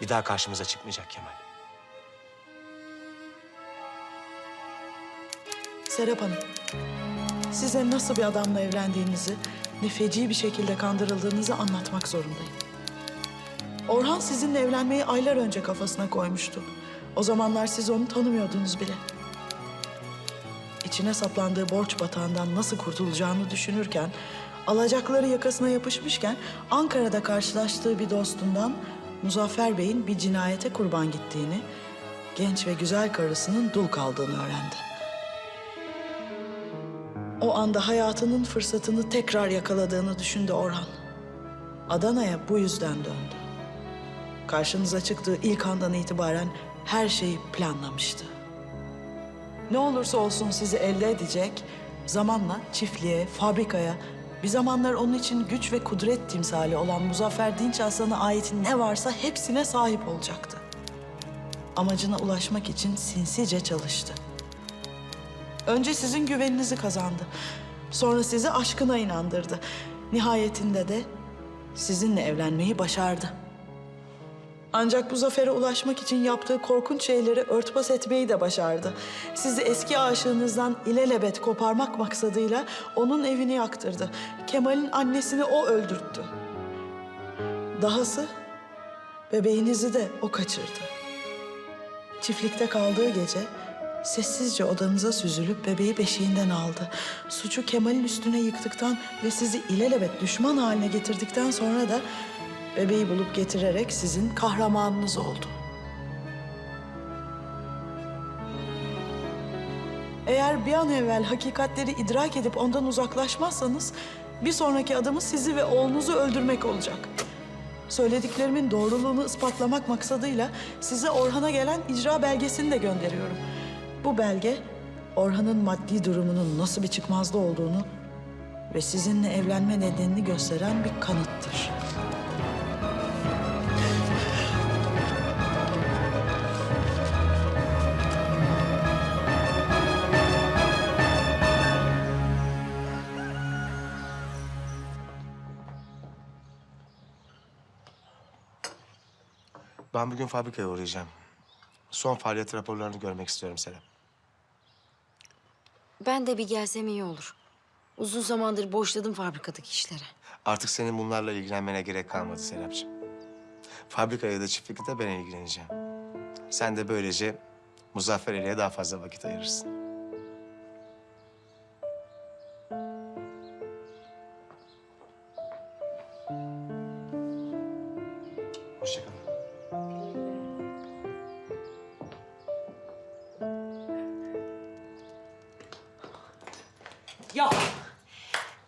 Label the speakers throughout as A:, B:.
A: bir daha karşımıza çıkmayacak Kemal.
B: Serap Hanım, size nasıl bir adamla evlendiğinizi, ne feci bir şekilde kandırıldığınızı anlatmak zorundayım. Orhan sizinle evlenmeyi aylar önce kafasına koymuştu. O zamanlar siz onu tanımıyordunuz bile. İçine saplandığı borç batağından nasıl kurtulacağını düşünürken, alacakları yakasına yapışmışken Ankara'da karşılaştığı bir dostundan Muzaffer Bey'in bir cinayete kurban gittiğini, genç ve güzel karısının dul kaldığını öğrendi. O anda hayatının fırsatını tekrar yakaladığını düşündü Orhan. Adana'ya bu yüzden döndü. Karşınıza çıktığı ilk andan itibaren her şeyi planlamıştı. Ne olursa olsun sizi elde edecek, zamanla çiftliğe, fabrikaya, bir zamanlar onun için güç ve kudret timsali olan Muzaffer Dinç Aslan'a ait ne varsa hepsine sahip olacaktı. Amacına ulaşmak için sinsice çalıştı. Önce sizin güveninizi kazandı. Sonra sizi aşkına inandırdı. Nihayetinde de sizinle evlenmeyi başardı. Ancak bu zafere ulaşmak için yaptığı korkunç şeyleri örtbas etmeyi de başardı. Sizi eski aşığınızdan ilelebet koparmak maksadıyla onun evini yaktırdı. Kemal'in annesini o öldürttü. Dahası bebeğinizi de o kaçırdı. Çiftlikte kaldığı gece sessizce odanıza süzülüp bebeği beşiğinden aldı. Suçu Kemal'in üstüne yıktıktan ve sizi ilelebet düşman haline getirdikten sonra da bebeği bulup getirerek sizin kahramanınız oldu. Eğer bir an evvel hakikatleri idrak edip ondan uzaklaşmazsanız bir sonraki adımı sizi ve oğlunuzu öldürmek olacak. Söylediklerimin doğruluğunu ispatlamak maksadıyla size Orhan'a gelen icra belgesini de gönderiyorum. Bu belge Orhan'ın maddi durumunun nasıl bir çıkmazda olduğunu ve sizinle evlenme nedenini gösteren bir kanıttır.
A: Ben bugün fabrikaya uğrayacağım. Son faaliyet raporlarını görmek istiyorum Serap.
C: Ben de bir gelsem iyi olur. Uzun zamandır boşladım fabrikadaki işlere.
A: Artık senin bunlarla ilgilenmene gerek kalmadı Serapcığım. Fabrikaya da çiftlikte ben ilgileneceğim. Sen de böylece Muzaffer Ali'ye daha fazla vakit ayırırsın.
D: Yok.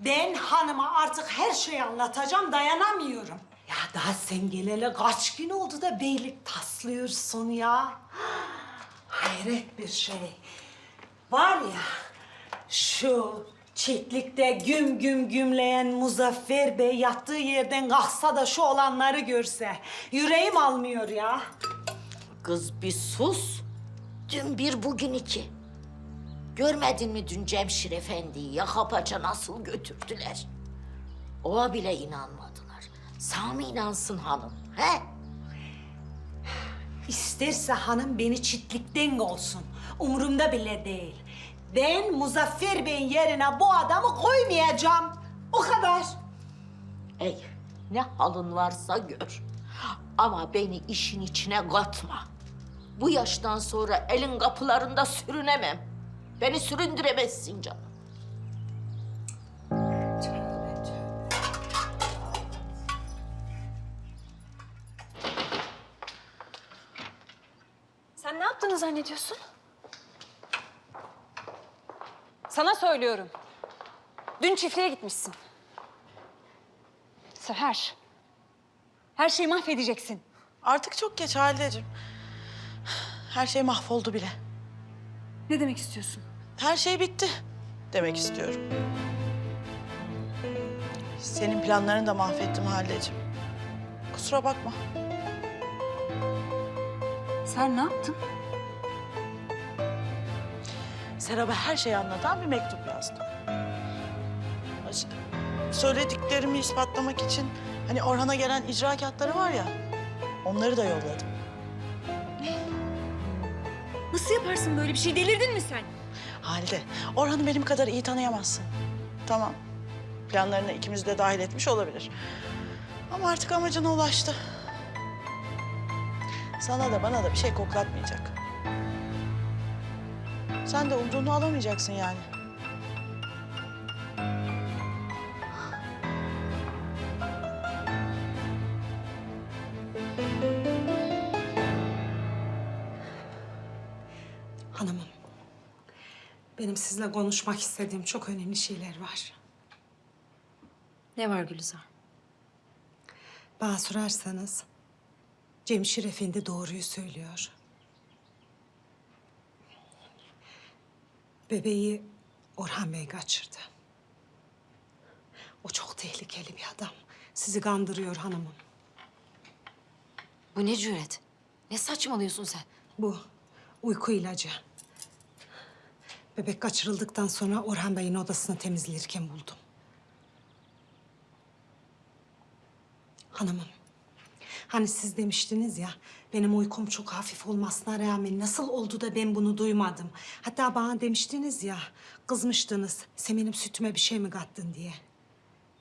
D: Ben hanıma artık her şeyi anlatacağım, dayanamıyorum. Ya daha sen geleli kaç gün oldu da beylik taslıyorsun ya. Hayret bir şey. Var ya, şu çiftlikte güm güm gümleyen Muzaffer Bey yattığı yerden kalksa da şu olanları görse. Yüreğim almıyor ya.
E: Kız bir sus. Dün bir bugün iki. Görmedin mi dün Cemşir Efendi'yi yaka paça nasıl götürdüler? Oğa bile inanmadılar. Sağ mı inansın hanım? He?
D: İsterse hanım beni çitlikten olsun. Umurumda bile değil. Ben Muzaffer Bey'in yerine bu adamı koymayacağım. O kadar.
E: Ey ne halın varsa gör. Ama beni işin içine katma. Bu yaştan sonra elin kapılarında sürünemem. Beni süründüremezsin canım.
F: Sen ne yaptığını zannediyorsun? Sana söylüyorum. Dün çiftliğe gitmişsin. Seher. Her şeyi mahvedeceksin.
B: Artık çok geç Haldeciğim. Her şey mahvoldu bile.
F: Ne demek istiyorsun?
B: Her şey bitti demek istiyorum. Senin planlarını da mahvettim Haldeciğim. Kusura bakma.
F: Sen ne yaptın?
B: Serap'a her şeyi anlatan bir mektup yazdım. Söylediklerimi ispatlamak için hani Orhan'a gelen icra kağıtları var ya, Onları da yolladım.
F: Nasıl yaparsın böyle bir şey? Delirdin mi sen?
B: Halide, Orhan'ı benim kadar iyi tanıyamazsın. Tamam, planlarına ikimizi de dahil etmiş olabilir. Ama artık amacına ulaştı. Sana da bana da bir şey koklatmayacak. Sen de umduğunu alamayacaksın yani.
D: Benim sizinle konuşmak istediğim çok önemli şeyler var.
C: Ne var Gülizar?
D: Bana sorarsanız Cemşir Efendi doğruyu söylüyor. Bebeği Orhan Bey kaçırdı. O çok tehlikeli bir adam. Sizi kandırıyor hanımım.
C: Bu ne cüret? Ne saçmalıyorsun sen?
D: Bu uyku ilacı. Bebek kaçırıldıktan sonra Orhan Bey'in odasını temizlerken buldum. Hanımım, hani siz demiştiniz ya, benim uykum çok hafif olmasına rağmen nasıl oldu da ben bunu duymadım? Hatta bana demiştiniz ya, kızmıştınız, sen sütüme bir şey mi kattın diye.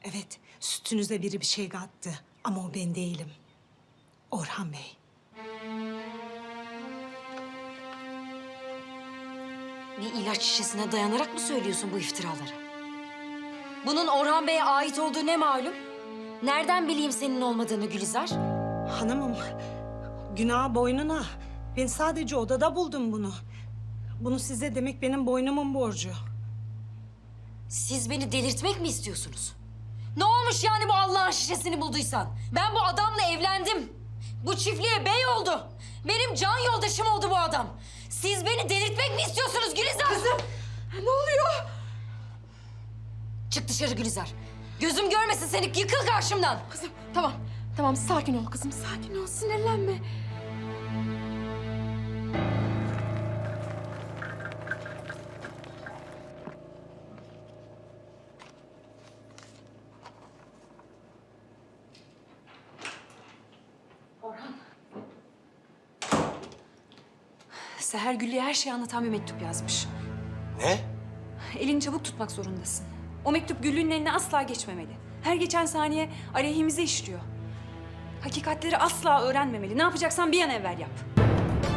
D: Evet, sütünüze biri bir şey kattı ama o ben değilim. Orhan Bey.
C: Bir ilaç şişesine dayanarak mı söylüyorsun bu iftiraları? Bunun Orhan Bey'e ait olduğu ne malum? Nereden bileyim senin olmadığını Gülizar?
D: Hanımım, günah boynuna. Ben sadece odada buldum bunu. Bunu size demek benim boynumun borcu.
C: Siz beni delirtmek mi istiyorsunuz? Ne olmuş yani bu Allah'ın şişesini bulduysan? Ben bu adamla evlendim. Bu çiftliğe bey oldu. Benim can yoldaşım oldu bu adam. Siz beni delirtmek mi istiyorsunuz Gülizar? Kızım, ne oluyor? Çık dışarı Gülizar. Gözüm görmesin seni, yıkıl karşımdan.
G: Kızım tamam. Tamam sakin ol kızım. Sakin ol. Sinirlenme.
F: Seher Güllü'ye her şeyi anlatan bir mektup yazmış.
A: Ne?
F: Elini çabuk tutmak zorundasın. O mektup Güllü'nün eline asla geçmemeli. Her geçen saniye aleyhimize işliyor. Hakikatleri asla öğrenmemeli. Ne yapacaksan bir an evvel yap.